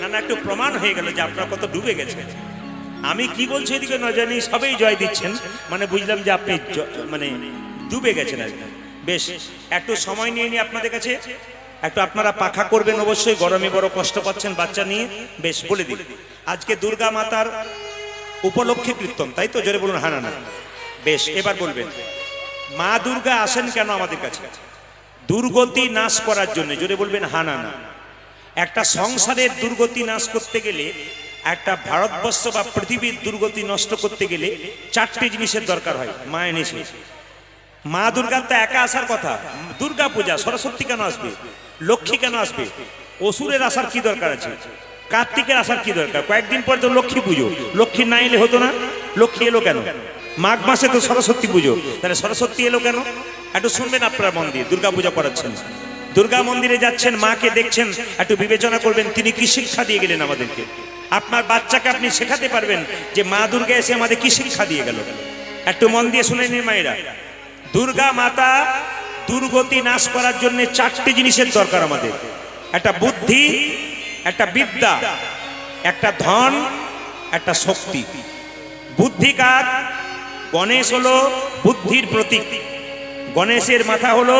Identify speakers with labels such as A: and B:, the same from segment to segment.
A: না না, একটু প্রমাণ হয়ে গেল যে আপনার কত ডুবে গেছে আমি কি বলছি এদিকে ন জানি, সবেই জয় দিচ্ছেন। মানে বুঝলাম যে আপনি মানে ডুবে গেছেন আর বেশ, একটু সময় নিয়ে নিয়ে আপনাদের কাছে। একটু আপনারা পাখা করবেন অবশ্যই, গরমে বড় কষ্ট পাচ্ছেন বাচ্চা নিয়ে। বেশ, বলে দিন আজকে দুর্গা মাতার উপলক্ষে কীর্তন, তাই তো? জোরে বলুন হ্যাঁ না বেশ, এবার বলবেন। মা দুর্গা আসেন কেন আমাদের কাছে? দুর্গতি নাশ করার জন্য, জোরে বলবেন হানা না। একটা সংসারের দুর্গতি নাশ করতে গেলে, একটা ভারতবর্ষ বা পৃথিবীর দুর্গতি নষ্ট করতে গেলে চারটি জিনিসের দরকার হয় মা এনেছে মা দুর্গার তো একা আসার কথা, দুর্গা পূজা, সরস্বতী কেন আসবে, লক্ষ্মী কেন আসবে, অসুরের আসার কি দরকার আছে, কার্তিকের আসার কি দরকার, কয়েকদিন পরে তো লক্ষ্মী পুজো, লক্ষ্মী না এলে হতো না, লক্ষ্মী এলো কেন, মাঘ মাসে তো সরস্বতী পুজো, তাহলে সরস্বতী এলো কেন, একটু শুনবেন আপনারা মন দিয়ে, দুর্গা পূজা করাচ্ছেন। দুর্গা মন্দিরে যাচ্ছেন, মাকে দেখছেন, একটু বিবেচনা করবেন, তিনি কি শিক্ষা দিয়ে গেলেন আমাদেরকে? আপনার বাচ্চাকে আপনি শেখাতে পারবেন যে মা দুর্গা এসে আমাদের কি শিক্ষা দিয়ে গেল। একটু মন দিয়ে শুনে নিন মায়েরা। দুর্গা মাতা দুর্গতি নাশ করার জন্য চারটি জিনিসের দরকার আমাদের। একটা বুদ্ধি, একটা বিদ্যা, একটা ধন, একটা শক্তি। বুদ্ধি কার? গণেশ হলো বুদ্ধির প্রতীক। গণেশের মাথা হলো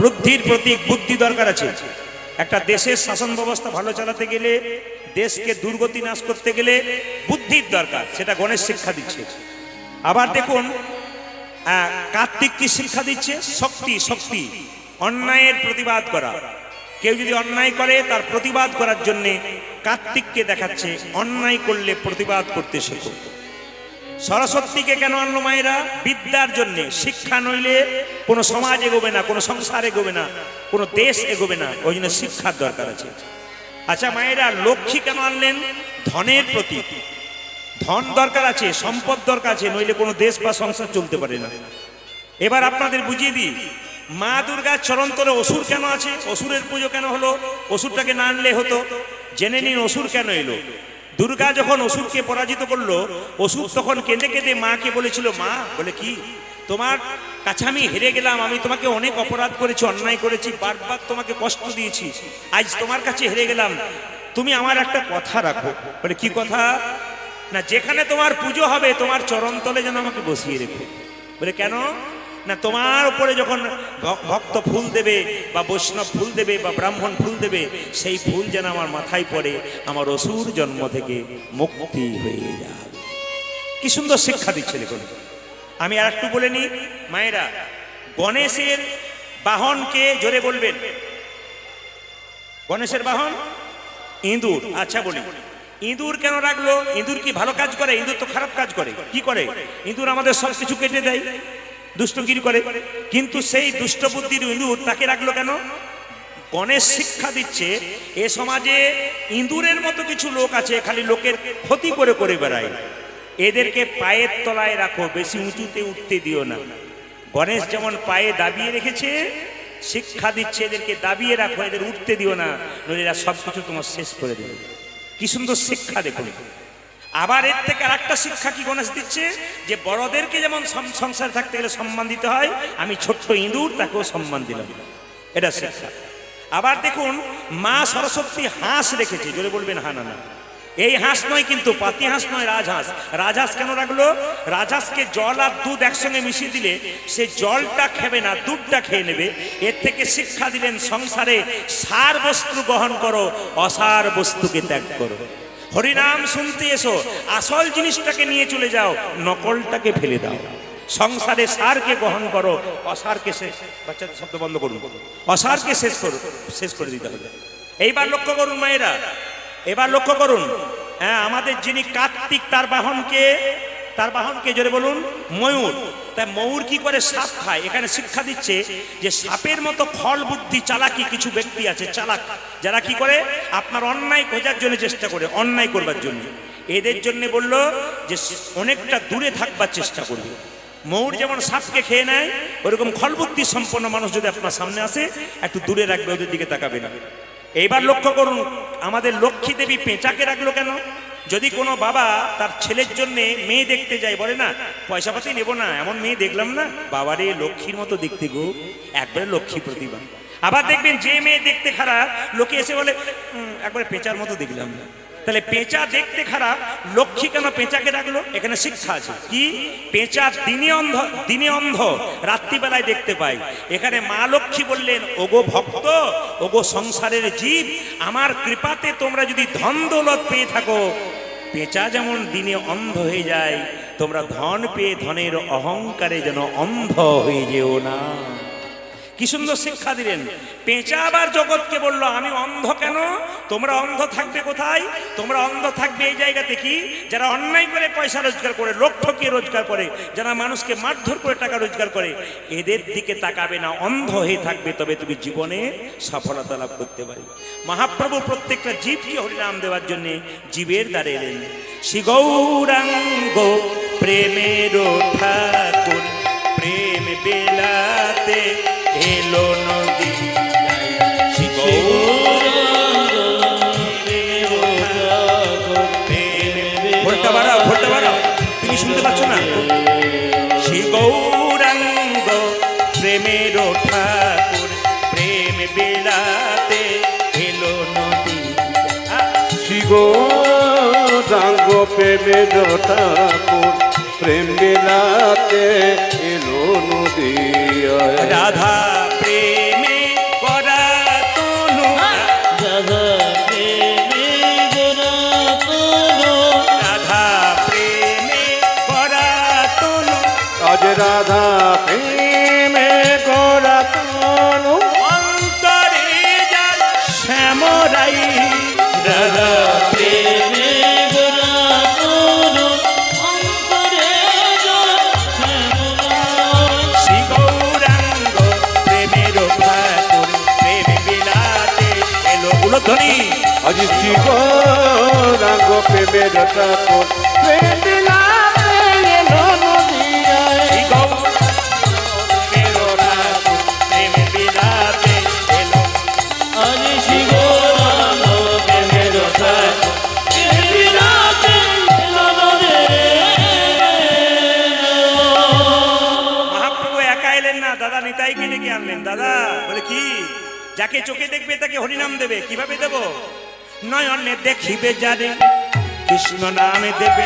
A: বুদ্ধির প্রতীক, বুদ্ধি দরকার আছে। একটা দেশের শাসন ব্যবস্থা ভালো চালাতে গেলে, দেশকে দুর্গতি নাশ করতে গেলে বুদ্ধির দরকার, সেটা গণেশ শিক্ষা দিচ্ছে। আবার দেখুন কার্তিক কি শিক্ষা দিচ্ছে? শক্তি শক্তি, অন্যায়ের প্রতিবাদ করা। কেউ যদি অন্যায় করে, তার প্রতিবাদ করার জন্যে কার্তিককে দেখাচ্ছে, অন্যায় করলে প্রতিবাদ করতে শেখো। সরস্বতীকে কেন আনলো মায়েরা? বিদ্যার জন্য। শিক্ষা নইলে কোনো সমাজ এগোবে না, কোনো সংসার এগোবে না, কোনো দেশ এগোবে না। ওই জন্য শিক্ষার দরকার আছে। আচ্ছা মায়েরা, লক্ষ্মী কেন আনলেন? ধনের প্রতীক ধন দরকার আছে, সম্পদ দরকার আছে, নইলে কোনো দেশ বা সংসার চলতে পারে না। এবার আপনাদের বুঝিয়ে দিই, মা দুর্গার চরন্তরে অসুর কেন আছে? অসুরের পুজো কেন হলো? অসুরটাকে না আনলে হতো? জেনে নিন অসুর কেন এলো? দুর্গা যখন অসুরকে পরাজিত করল, অসুর তখন কেঁদে কেঁদে মাকে বলেছিল, মা, বলে, কি? তোমার কাছে আমি হেরে গেলাম, আমি তোমাকে অনেক অপরাধ করেছি, অন্যায় করেছি, বারবার তোমাকে কষ্ট দিয়েছি, আজ তোমার কাছে হেরে গেলাম, তুমি আমার একটা কথা রাখো। বলে, কি কথা? না, যেখানে তোমার পুজো হবে, তোমার চরণতলে যেন আমাকে বসিয়ে রেখো। বলে, কেন? না তোমার উপরে যখন ভক্ত ফুল দেবে বা বৈষ্ণব ফুল দেবে বা ব্রাহ্মণ ফুল দেবে, সেই ফুল যেন আমার মাথায় পড়ে, আমার অসুর জন্ম থেকে মুক্তি হয়ে যাবে। কি সুন্দর শিক্ষা দিচ্ছে দেখুন আমি আর একটু বলে নিই, মায়েরা, গণেশের বাহনকে জোরে বলবেন। গণেশের বাহন? ইঁদুর আচ্ছা বলি। ইঁদুর কেন রাখল? ইঁদুর কি ভালো কাজ করে? ইঁদুর তো খারাপ কাজ করে। কি করে? ইঁদুর আমাদের সব কিছু কেটে দেয়। দুষ্টগিরি করে। কিন্তু সেই দুষ্ট বুদ্ধির ইঁদুর তাকে রাখল কেন? গণেশ শিক্ষা দিচ্ছে, এ সমাজে ইঁদুরের মতো কিছু লোক আছে, খালি লোকের ক্ষতি করে করে বেড়ায়। এদেরকে পায়ের তলায় রাখো, বেশি উঁচুতে উঠতে দিও না। গণেশ যেমন পায়ে দাবিয়ে রেখেছে, শিক্ষা দিচ্ছে, এদেরকে দাবিয়ে রাখো, এদের উঠতে দিও না, নইলে সব কিছু তোমার শেষ করে দেবে। কি সুন্দর শিক্ষা দেখুন। আবার এর থেকে আর একটা শিক্ষা কি গণেশ দিচ্ছে? যে বড়দেরকে যেমন সংসারে থাকতে গেলে সম্মান দিতে হয়, আমি ছোট্ট ইঁদুর, তাকেও সম্মান দিলাম। এটা শিক্ষা। আবার দেখুন, মা সরস্বতী হাঁস রেখেছে। জোরে বলবেন হা না না। এই হাঁস নয় কিন্তু, পাতি হাঁস নয়, রাজহাঁস। রাজহাঁস কেন রাখল? রাজহাঁসকে জল আর দুধ একসঙ্গে মিশিয়ে দিলে সে জলটা খেবে না, দুধটা খেয়ে নেবে। এর থেকে শিক্ষা দিলেন, সংসারে সার বস্তু গ্রহণ করো, অসার বস্তুকে ত্যাগ করো। হরিনাম শুনতে এসো। আসল জিনিসটাকে নিয়ে চলে যাও, নকলটাকে ফেলে দাও। সংসারে সারকে গ্রহণ করো, অসারকে শেষ বাচ্চাদের শব্দ বন্ধ করুন। অসারকে শেষ করো, শেষ করে দিতে হবে। এইবার লক্ষ্য করুন মায়েরা, এবার লক্ষ্য করুন। হ্যাঁ আমাদের যিনি কার্তিক, তার বাহনকে তার বাহনকে জোরে বলুন। ময়ূর। তাই ময়ূর কি করে সাপ খায়? এখানে শিক্ষা দিচ্ছে যে সাপের মতো ফল বুদ্ধি চালাকি কিছু ব্যক্তি আছে, চালাক। যারা কি করে? আপনার অন্যায় খোঁজার জন্য চেষ্টা করে, অন্যায় করবার জন্য। এদের জন্য বলল যে অনেকটা দূরে থাকবার চেষ্টা করবে। ময়ূর যেমন সাপকে খেয়ে নেয়, ওরকম খলবুদ্ধি সম্পন্ন মানুষ যদি আপনার সামনে আসে, একটু দূরে রাখবে, ওদের দিকে তাকাবে না। এইবার লক্ষ্য করুন, আমাদের লক্ষ্মী দেবী পেঁচাকে রাখল কেন? যদি কোনো বাবা তার ছেলের জন্য মেয়ে দেখতে যায়, বলে না, পয়সা পাতি নেব না, এমন মেয়ে দেখলাম না? বাবারে, লক্ষ্মীর মতো দেখতে গো, একবারে লক্ষ্মী প্রতিভা আবার দেখবেন যে মেয়ে দেখতে খারাপ, লোকে এসে বলে একবারে পেঁচার মতো দেখলাম তাহলে পেঁচা দেখতে খারাপ, লক্ষ্মী কেন পেঁচাকে ডাকলো? এখানে শিক্ষা আছে। কি? পেঁচা দিনে অন্ধ দিনে অন্ধ, রাত্রিবেলায় দেখতে পাই। এখানে মা লক্ষ্মী বললেন, ওগো ভক্ত, ওগো সংসারের জীব, আমার কৃপাতে তোমরা যদি ধন দৌলত পেয়ে থাকো, পেঁচা যেমন দিনে অন্ধ হয়ে যায়, তোমরা ধন পেয়ে ধনের অহংকারে যেন অন্ধ হয়ে যেও না। কি সুন্দর শিক্ষা দিলেন? পেঁচা আবার জগৎকে বলল, আমি অন্ধ কেন? তোমরা অন্ধ থাকবে কোথায়? তোমরা অন্ধ থাকবে এই জায়গাতে কি? যারা অন্যায় করে পয়সা রোজগার করে লোক ঠকিয়ে রোজগার করে, যারা মানুষকে মারধর করে টাকা রোজগার করে, এদের দিকে তাকাবে না, অন্ধ হয়ে থাকবে, তবে তুমি জীবনে সফলতা লাভ করতে পারি। মহাপ্রভু প্রত্যেকটা জীবকে হরিনাম দেওয়ার জন্য জীবের দ্বারে এলেন। শ্রী গৌরাঙ্গ প্রেমের ঠাকুর, প্রেম বেলাতে এলো নদী। শ্রী ভোটটা বাড়াও ভোটটা বাড়াও তুমি শুনতে পাচ্ছ না? শ্রী গৌরাঙ্গ প্রেমের ঠাকুর প্রেম বেলাতে এলো নদী। আ-
B: শিগোরাঙ্গ প্রেমের ঠাকুর প্রেম বিলাতে এলো নদী
A: রাধা প্রেমে করা তনু। রাধা প্রেমে করা তনু।
B: আজ রাধা প্রেমে
A: মহাপ্রভু একা এলেন না, দাদা নিতাইকে ডেকে আনলেন। দাদা, বলে কি? যাকে চোখে দেখবে তাকে হরিনাম দেবে, কীভাবে দেব? নয়নে দেখিবে যারে কৃষ্ণ নামে দেবে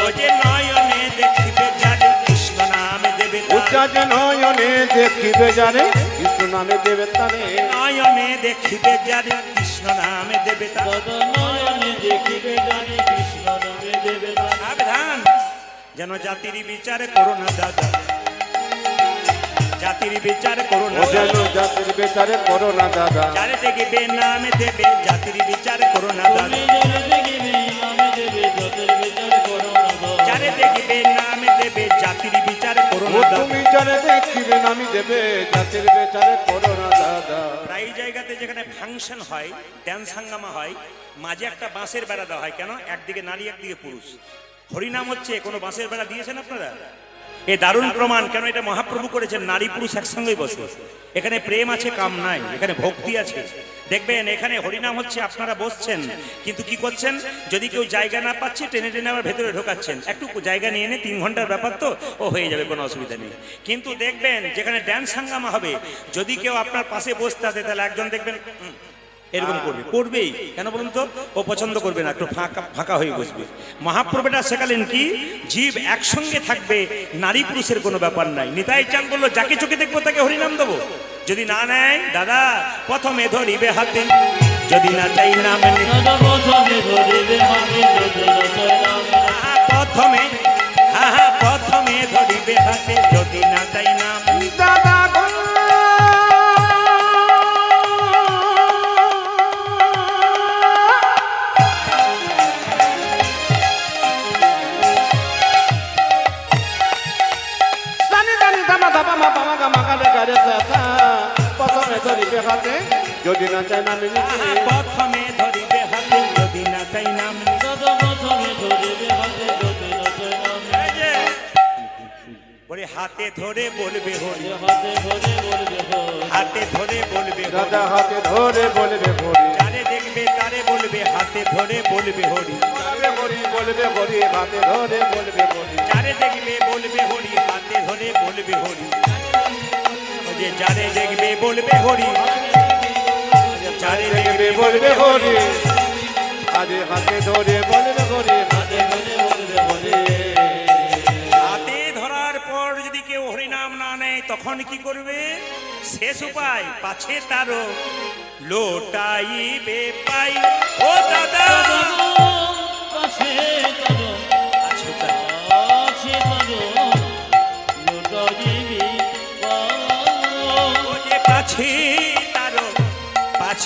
A: ও যে নয়নে দেখিবে যারে কৃষ্ণ নামে দেবে তার।
B: উচ্চাজ নয়নে দেখিবে জানে কৃষ্ণ নামে দেবে তারে।
A: নয়নে দেখিবে যারে কৃষ্ণ নামে দেবে তার। সাবধান যেন জাতির বিচার করো না দাদা। জাতির বিচার করো না।
B: ও যেন জাতির বেচারে করো না দাদা।
A: যারে দেখবে নামে দেবে জাতির বিচার করো না দাদা। যারে দেখবে নামে দেবে জাতির বিচার করো না দাদা।
B: তুমি জানে দেখিবে নামি দেবে জাতির বেচারে করো না দাদা।
A: প্রায় জায়গাতে যেখানে ফাংশন হয় ড্যান্স হাঙ্গামা হয় মাঝে একটা বাঁশের বেড়া দেওয়া হয়। কেন? একদিকে নারী একদিকে পুরুষ। হরিনাম হচ্ছে কোনো বাঁশের বেড়া দিয়েছেন আপনারা? এ দারুণ প্রমাণ কেন এটা মহাপ্রভু করেছেন নারী পুরুষ একসঙ্গেই বসে এখানে প্রেম আছে কাম নাই এখানে ভক্তি আছে। দেখবেন এখানে হরিনাম হচ্ছে আপনারা বসছেন কিন্তু কি করছেন? যদি কেউ জায়গা না পাচ্ছে টেনে টেনে আবার ভেতরে ঢোকাচ্ছেন। একটু জায়গা নিয়ে এনে তিন ঘণ্টার ব্যাপার তো ও হয়ে যাবে কোনো অসুবিধা নেই। কিন্তু দেখবেন যেখানে ড্যান্স হাঙ্গামা হবে যদি কেউ আপনার পাশে বসতে আসে তাহলে একজন দেখবেন "হুম, এরকম করবে। করবেই। কেন বলুন তো? ও পছন্দ করবে না একটু ফাঁকা ফাঁকা হয়ে বসবে। মহাপ্রভুটা শেখালেন কি? জীব একসঙ্গে থাকবে নারী পুরুষের কোনো ব্যাপার নাই। নিতাই চান বলল যাকে চোখে দেখব তাকে হরিনাম দেবো। যদি না নেয় দাদা প্রথমে ধরিবে হাতে। যদি না চাই নাম নে- প্রথমে হ্যাঁ হ্যাঁ প্রথমে ধরিবে হাতে। যদি না চাই নাম
B: যদি না চাই নামি
A: প্রথমে ধরিবে হাতে যদি না চাই নাম। বলে হাতে ধরে বলবে হরি। হাতে ধরে বলবে হরি।
B: দাদা হাতে ধরে বলবে ভরি
A: যারে দেখবে তারে বলবে হাতে ধরে বলবে হরি।
B: হরি বলবে হরি হাতে ধরে বলবে হরি।
A: যারে দেখবে বলবে হরি হাতে ধরে বলবে হরি। যে যারে দেখবে বলবে হরি। দেখবে
B: বলবে হরে। আরে হাতে ধরে বলবে হরে। হাতে ধরে বলবে হরে।
A: হাতে ধরার পর যদি কেউ হরিনাম না নেয় তখন কি করবে? শেষ উপায় পাছে তারও লোটাইবে পাই। ও দাদা!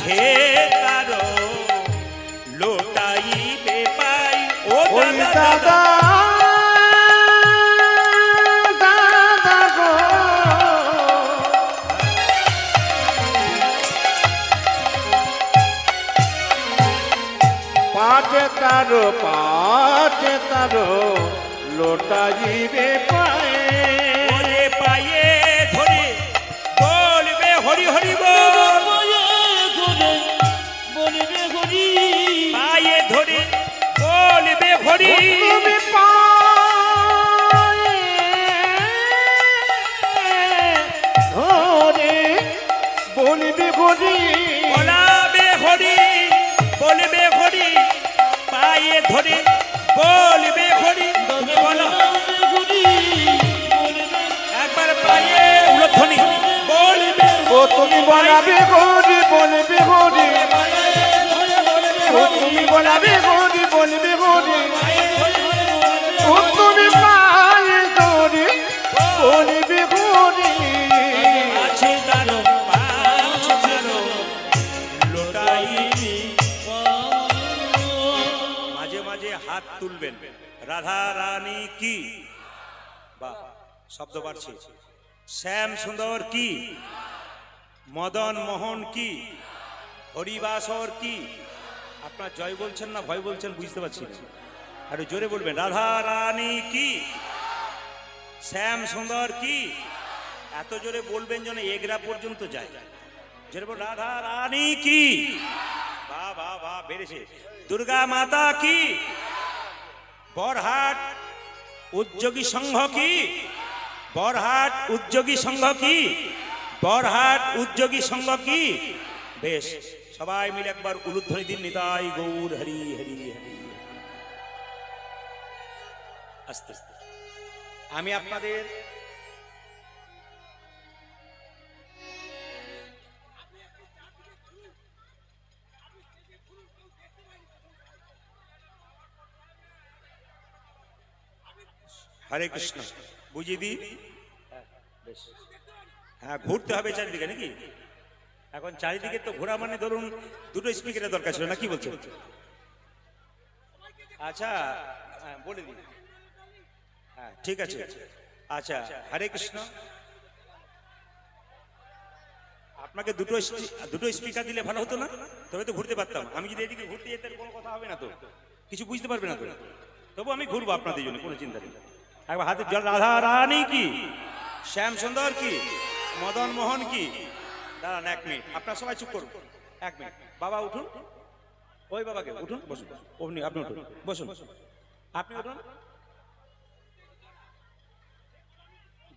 A: পাছে তারো লোটাইবে পাই। ও দাদা
B: পাঁচে তারো পাঁচে তারো লোটা জিবে পায়ে
A: ধরে বলবে হরি
B: তুমি
A: বলো? একবার পায়ে উলধ্বনি বলবে
B: ও তুমি বলাবে গরি বলবে গরি ও তুমি বলাবে গরি বলবে গরি ও তুমি
A: হাত তুলবেন। রাধা রানী কি? বা, শব্দ বাড়ছে। শ্যাম সুন্দর কি? মদন মোহন কি? হরিবাসর কি? আপনার জয় বলছেন না ভয় বলছেন বুঝতে পারছি আরও জোরে বলবেন, রাধা রানী কি? শ্যাম সুন্দর কি? এত জোরে বলবেন যেন এগরা পর্যন্ত যায়। জোরে রাধা রানী কি? বা বা বা, বেড়েছে। দুর্গা মাতা কি? বরহাট উদ্যোগী সংঘ কি? বরহাট উদ্যোগী সংঘ কি? বরহাট উদ্যোগী সংঘ কি? বেশ, সবাই মিলে একবার উলুধ্বনি দিন নিতাই গৌর হরি হরি হরি। আস্তে আস্তে। আমি আপনাদের হরে কৃষ্ণ। বুঝিয়ে বেশ হ্যাঁ ঘুরতে হবে চারিদিকে নাকি? এখন চারিদিকে তো ঘোরা মানে ধরুন দুটো স্পিকারের দরকার ছিল না কি বলছো আচ্ছা হ্যাঁ, বলে দিই। হ্যাঁ ঠিক আছে। আচ্ছা হরে কৃষ্ণ। আপনাকে দুটো দুটো স্পিকার দিলে ভালো হতো না? তবে তো ঘুরতে পারতাম। আমি যদি এদিকে ঘুরতে যেতে কোনো কথা হবে না তো। কিছু বুঝতে পারবে না তো? তবু আমি ঘুরবো আপনাদের জন্য কোনো চিন্তা নেই। একবার হাতে জল, রাধা রানী কি? শ্যাম সুন্দর কি? মদন মোহন কি? দাঁড়ান এক মিনিট, আপনার সবাই চুপ করুন। এক মিনিট, বাবা উঠুন। ওই বাবাকে উঠুন, বসুন। আপনি আপনি উঠুন, বসুন। আপনি উঠুন।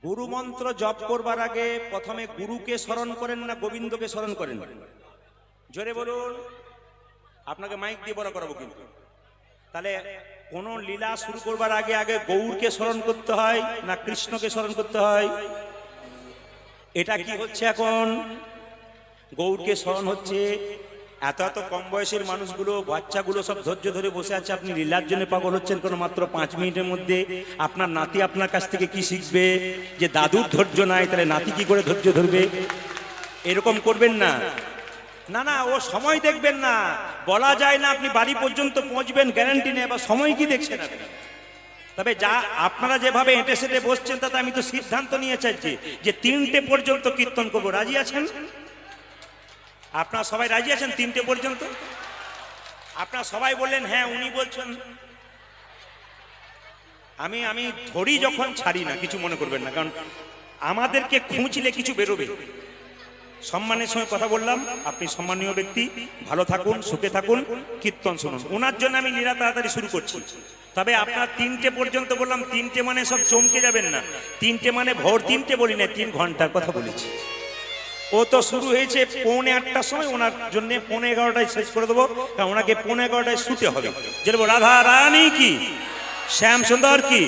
A: গুরু মন্ত্র জপ করবার আগে প্রথমে গুরুকে স্মরণ করেন না গোবিন্দকে স্মরণ করেন? জোরে বলুন। আপনাকে মাইক দিয়ে বড় করাবো কিন্তু। তাহলে কোন লীলা শুরু করবার আগে আগে গৌরকে স্মরণ করতে হয় না কৃষ্ণকে স্মরণ করতে হয়? এটা কি হচ্ছে এখন? গৌরকে স্মরণ হচ্ছে, এত এত কম বয়সের মানুষগুলো, বাচ্চাগুলো সব ধৈর্য ধরে বসে আছে, আপনি লীলার জন্য পাগল হচ্ছেন কোনো মাত্র পাঁচ মিনিটের মধ্যে। আপনার নাতি আপনার কাছ থেকে কি শিখবে? যে দাদুর ধৈর্য নাই, তাহলে নাতি কি করে ধৈর্য ধরবে? এরকম করবেন না। না না, ও সময় দেখবেন না। বলা যায় না আপনি বাড়ি পর্যন্ত পৌঁছবেন গ্যারান্টি নেই বা সময় কি দেখছেন তবে যা আপনারা যেভাবে এঁটে সেটে বসছেন, তাতে আমি তো সিদ্ধান্ত নিয়ে চাইছি যে তিনটে পর্যন্ত কীর্তন করব। রাজি আছেন? আপনারা সবাই রাজি আছেন তিনটে পর্যন্ত? আপনারা সবাই বললেন হ্যাঁ উনি বলছেন। আমি আমি ধরি যখন ছাড়ি না, কিছু মনে করবেন না, কারণ আমাদেরকে খুঁজলে কিছু বেরোবে। সম্মানের সঙ্গে কথা বললাম। আপনি সম্মানীয় ব্যক্তি, ভালো থাকুন, সুখে থাকুন, কীর্তন শুনুন। ওনার জন্য আমি লীলা তাড়াতাড়ি শুরু করছি। তবে আপনার তিনটে পর্যন্ত বললাম, তিনটে মানে সব চমকে যাবেন না। তিনটে মানে ভোর তিনটে বলি না তিন ঘণ্টার কথা বলেছি। ও তো শুরু হয়েছে পৌনে আটটার সময়, ওনার জন্য পৌনে এগারোটায় শেষ করে দেবো ওনাকে পৌনে এগারোটায় শুতে হবে। যেরকম রাধা, রানী কি? শ্যাম সুন্দর কি?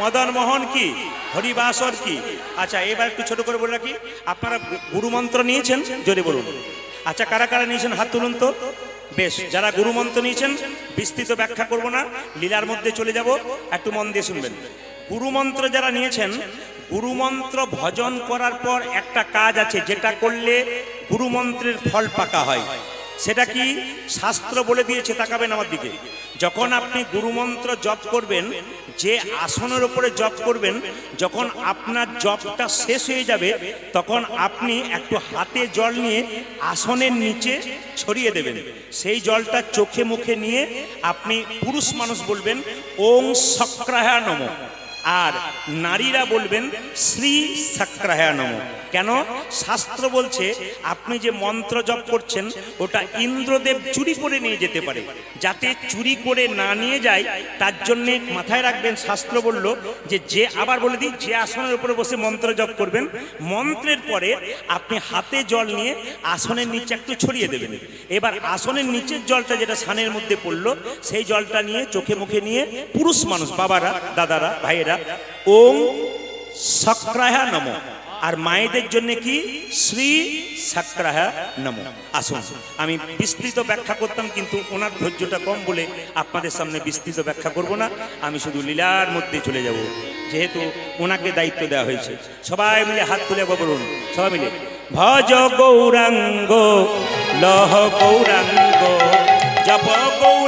A: মদন মোহন কি? হরিবাসর কি? আচ্ছা এবার একটু ছোট করে বলে রাখি। আপনারা গুরুমন্ত্র নিয়েছেন? জোরে বলুন। আচ্ছা কারা কারা নিয়েছেন? হাত তুলুন তো। বেশ, যারা গুরুমন্ত্র নিয়েছেন, বিস্তৃত ব্যাখ্যা করব না। লীলার মধ্যে চলে যাব। একটু মন দিয়ে শুনবেন। গুরুমন্ত্র যারা নিয়েছেন গুরুমন্ত্র ভজন করার পর একটা কাজ আছে, যেটা করলে গুরুমন্ত্রের ফল পাকা হয়। সেটা কি শাস্ত্র বলে দিয়েছে, তাকাবেন আমার দিকে। যখন আপনি গুরুমন্ত্র জপ করবেন, যে আসনের উপরে জপ করবেন, যখন আপনার জপটা শেষ হয়ে যাবে, তখন আপনি একটু হাতে জল নিয়ে আসনের নিচে ছড়িয়ে দেবেন। সেই জলটা চোখে মুখে নিয়ে আপনি পুরুষ মানুষ বলবেন, ওং সক্রাহা নম। আর নারীরা বলবেন, শ্রী সাক্রাহা নম। কেন? শাস্ত্র বলছে, আপনি যে মন্ত্র জপ করছেন, ওটা ইন্দ্রদেব চুরি করে নিয়ে যেতে পারে। যাতে চুরি করে না নিয়ে যায়, তার জন্যে মাথায় রাখবেন, শাস্ত্র বলল যে যে আবার বলে দিই, যে আসনের উপরে বসে মন্ত্র জপ করবেন, মন্ত্রের পরে আপনি হাতে জল নিয়ে আসনের নিচে একটু ছড়িয়ে দেবেন। এবার আসনের নিচের জলটা যেটা সানের মধ্যে পড়ল, সেই জলটা নিয়ে চোখে মুখে নিয়ে পুরুষ মানুষ, বাবারা, দাদারা, ভাইয়েরা ওম সক্রাহা নম। আর মায়েদের জন্য কি? শ্রী সাক্রাহা নম। আসুন, আমি বিস্তৃত ব্যাখ্যা করতাম, কিন্তু ওনার ধৈর্যটা কম বলে আপনাদের সামনে বিস্তৃত ব্যাখ্যা করব না। আমি শুধু লীলার মধ্যে চলে যাব, যেহেতু ওনাকে দায়িত্ব দেওয়া হয়েছে। সবাই মিলে হাত তুলে বলুন, সবাই মিলে, ভজ গৌরাঙ্গ, লহ গৌরাঙ্গ, জপ গৌরাঙ্গের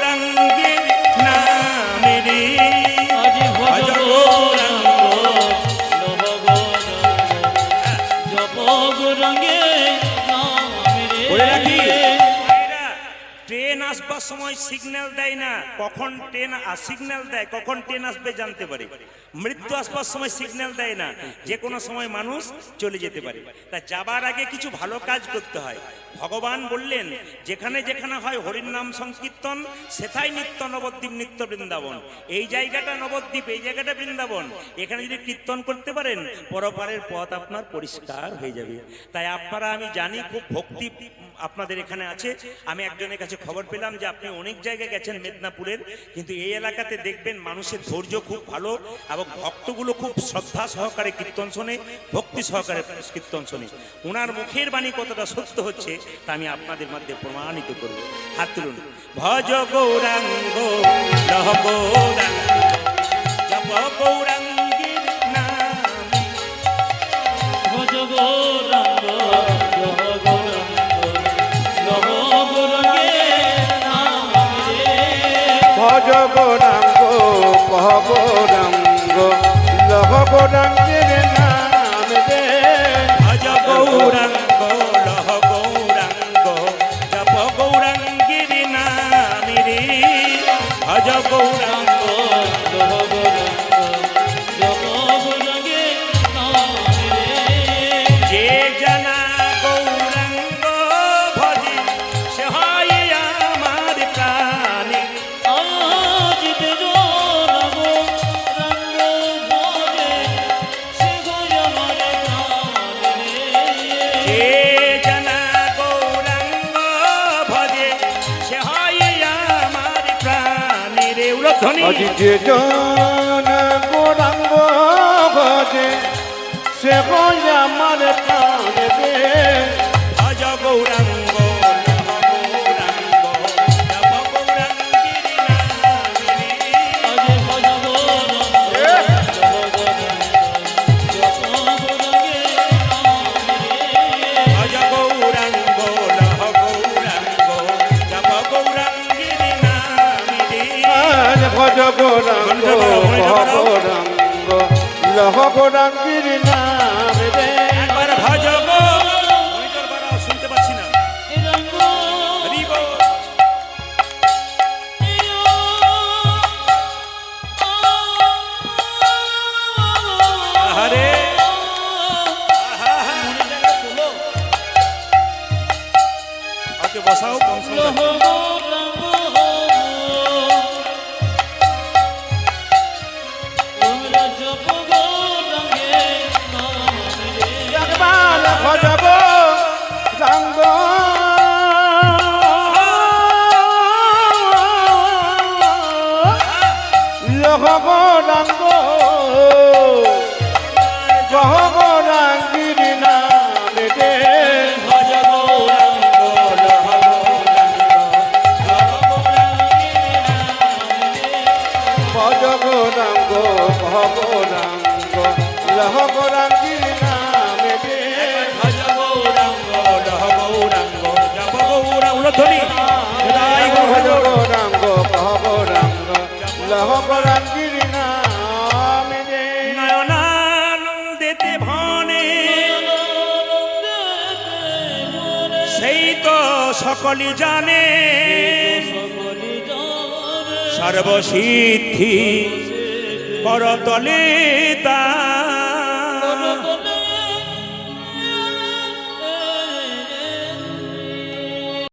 A: সময় সিগন্যাল দেয় না কখন ট্রেন সিগন্যাল দেয় কখন ট্রেন আসবে জানতে পারে। মৃত্যু আসবার সময় সিগন্যাল দেয় না। যে কোনো সময় মানুষ চলে যেতে পারে। তা যাবার আগে কিছু ভালো কাজ করতে হয়। ভগবান বললেন, যেখানে যেখানে হয় হরির নাম সংকীর্তন সেথাই নিত্য নবদ্বীপ নিত্য বৃন্দাবন। এই জায়গাটা নবদ্বীপ, এই জায়গাটা বৃন্দাবন। এখানে যদি কীর্তন করতে পারেন, পরপারের পথ আপনার পরিষ্কার হয়ে যাবে। তাই আপনারা, আমি জানি খুব ভক্তি আপনাদের এখানে আছে। আমি একজনের কাছে খবর পেলাম যে আপনি অনেক জায়গায় গেছেন মেদিনীপুরের। কিন্তু এই এলাকাতে দেখবেন মানুষের ধৈর্য খুব ভালো এবং ভক্তগুলো খুব শ্রদ্ধা সহকারে কীর্তন শোনে ভক্তি সহকারে কীর্তন শোনে। ওনার মুখের বাণী কতটা সত্য হচ্ছে তা আমি আপনাদের মধ্যে প্রমাণিত করব। হাত তুলুন। ভজ গৌরাঙ্গ জপ গৌরাঙ্গের নাম।
C: ভজ গৌরাঙ্গ
B: ভজ গৌরাঙ্গ কহ গৌরাঙ্গ লহ গৌরাঙ্গের নাম রে
A: ভজ গৌরাঙ্গ
C: আজি
A: যে জন গৌরাঙ্গ ভজে সে হয়
C: লহ
A: গৌরাঙ্গের নাম রে। একবার ভজ মনিটর বাড়াও, শুনতে পাচ্ছি না।
C: এ রঙ্গ
A: হরি বল। আহারে আহা, বসাও কম
B: গৌরাঙ্গ কহ
A: গৌরাঙ্গ লহ গৌরাঙ্গীর নাম
B: ভজ গৌরাঙ্গ লহ
A: গৌরাঙ্গ জপ গৌরা উলধ্বনি
B: ভজ
A: গৌর।
B: গৌরাঙ্গ কহ গৌরাঙ্গ লহ গৌরাঙ্গীর নাম
A: নয়নানন্দেতে ভনে। সেই তো সকলই জানে। সর্বসিদ্ধি করতলে